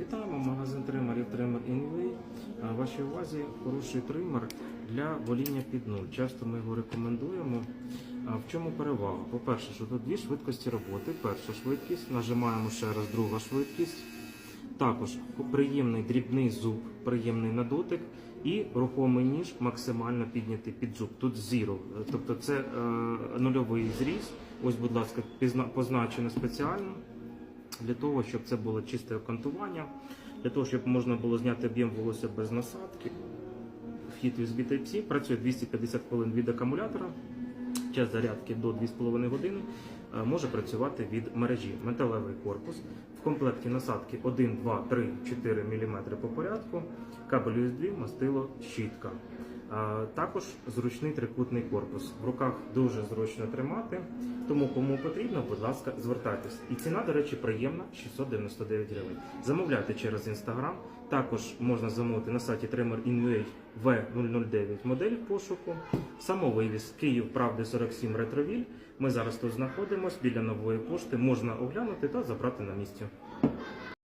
Вітаємо магазин Trimmer Inway. А, Вашій увазі хороший тример для воління під нуль. Часто ми його рекомендуємо. В чому перевага? По-перше, що тут дві швидкості роботи. Перша швидкість, нажимаємо ще раз, друга швидкість. Також приємний дрібний зуб, приємний на дотик і рухомий ніж максимально піднятий під зуб. Тут Е, тобто це е, нульовий зріз. Ось, будь ласка, позначено спеціально для того, щоб це було чисте окантування, для того, щоб можна було зняти об'єм волосся без насадки. Вхід USB Type-C працює 250 хвилин від акумулятора. Час зарядки до 2,5 години Е, може працювати від мережі. Металевий корпус. В комплекті насадки 1, 2, 3, 4 мм по порядку. Кабель USB, мастило, щітка. Також зручний трикутний корпус. В руках дуже зручно тримати. Тому кому потрібно, будь ласка, звертайтесь. І ціна, до речі, приємна 699 гривень. Замовляйте через інстаграм. Також можна замовити на сайті Trimmer Inway V009 модель пошуку. Самовивіз Київ Правди 47 Ретровіль. Ми зараз тут знаходимося біля нової пошти. Можна оглянути та забрати на місці.